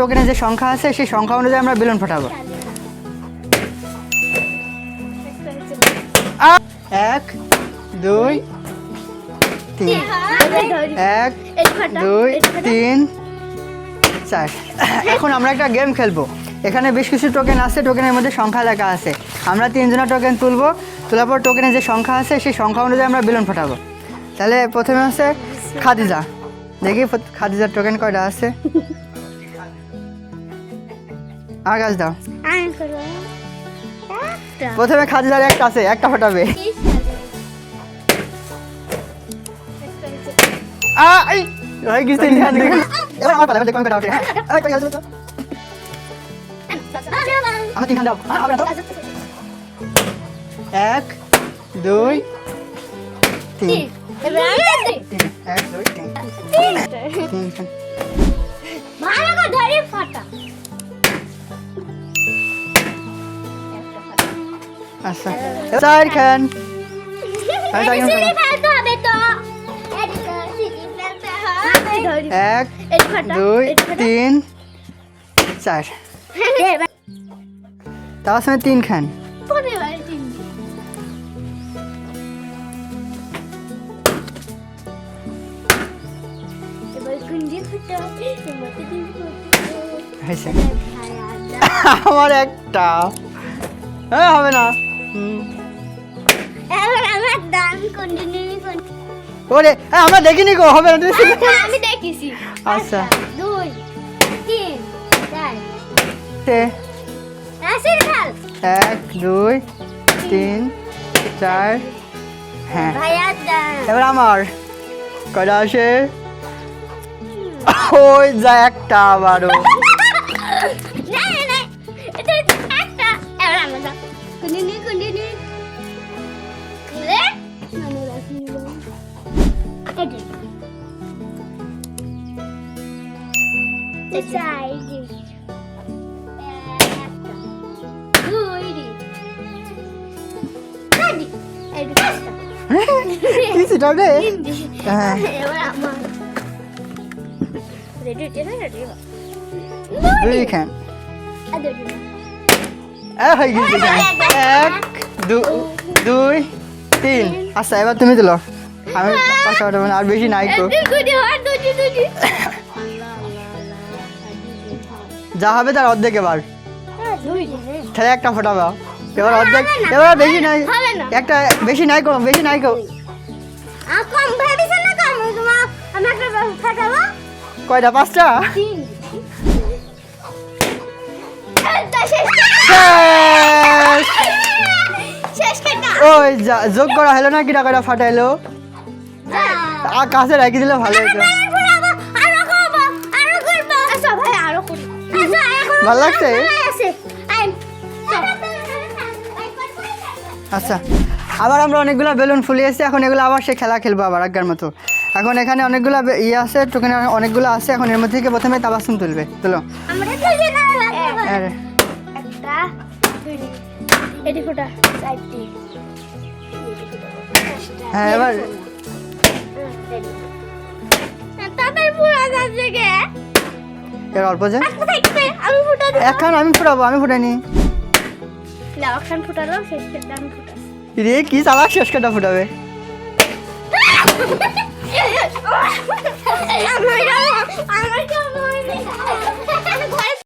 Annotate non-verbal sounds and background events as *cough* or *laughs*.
টোকেনের যে সংখ্যা আছে, সেই সংখ্যা অনুযায়ী আমরা বেলুন ফাটাবো। এক, দুই, তিন। এক, দুই, তিন, চার। এখন আমরা একটা গেম খেলব। এখানে বেশ কিছু টোকেন আছে টোকেনের মধ্যে সংখ্যা লেখা আছে। আমরা তিনজনের টোকেন তুলবো, তোলার পর টোকেনের যে সংখ্যা আছে, সেই সংখ্যা অনুযায়ী আমরা বেলুন ফাটাবো। তাহলে প্রথমে আছে খাদিজা। দেখি, খাদিজার টোকেন কয়টা আছে? আর গাছ দাও প্রথমে খাদিজার একটা আছে একটা ফাটাবে। হয়ে গেছে *laughs* এবার আমার পালা, দেখো আমি কয়টা ফাটাই। এই, কই গেছে তো? আমার তিনখান দাও। আ, হবে এক দুই তিন। এক দুই তিন। ভালো ধরে ফাটা। আচ্ছা। চার খান। এক দুই তিন চার। এবার তার সঙ্গে তিন খান। আমার একটা। হ্যাঁ হবে না। ওরে হ্যাঁ আমরা দেখিনি গো হবে না আমি দেখেছি। আচ্ছা। দুই তিন চার। তে, আসির খাল এক দুই তিন চার। হ্যাঁ। এবার আমার। কয়টা আসে? ওই যা একটা আবারও। না না না এটা একটা এবার আমরা দাও কন্টিনিউ কন্টিনিউ লে নানু রাখি এটা চাই দি একটা দুই দি চারদি এই দি পাঁচটা কি সেটা রে? *laughs* হ্যাঁ। খান আদর এ হয়ে গেছে এক দু- দুই তিন। আচ্ছা এবার তুমি দিলো আমি ফাটাবো আর বেশি নাই তো। হয় যা হবে তার অর্ধেক এবার। তাহলে একটা ফোটাবা। এবার অর্ধেক এবার বেশি নাই। একটা বেশি নাই কো বেশি নাই কো। কম ভেবেছ না কম তোমা আমি একটা ফাটাবো। কয়টা? পাঁচটা? ওই যোগ করা হলো না কিটা কয়টা ফাটাইলো? কাছে রেখে দিলে ভালো হতো। ভালো লাগছে? আচ্ছা আবার আমরা অনেকগুলো বেলুন ফুলিয়েছি, এখন এগুলো আবার সে খেলা খেলব আবার আগের মতো। এখন এখানে অনেকগুলো ইয়ে আছে টোকেন অনেকগুলো আছে এখন এর মধ্যে থেকে প্রথমে তাবাসুম তুলবে। তুলো। ফুটা চারটি। হ্যাঁ এবার এর অল্প যে? আমি ফুটা এখন আমি ফুটাবো আমি ফুটাইনি। রে কি চালাক শেষ কাটা ফুটাবে। *laughs* আমার আমার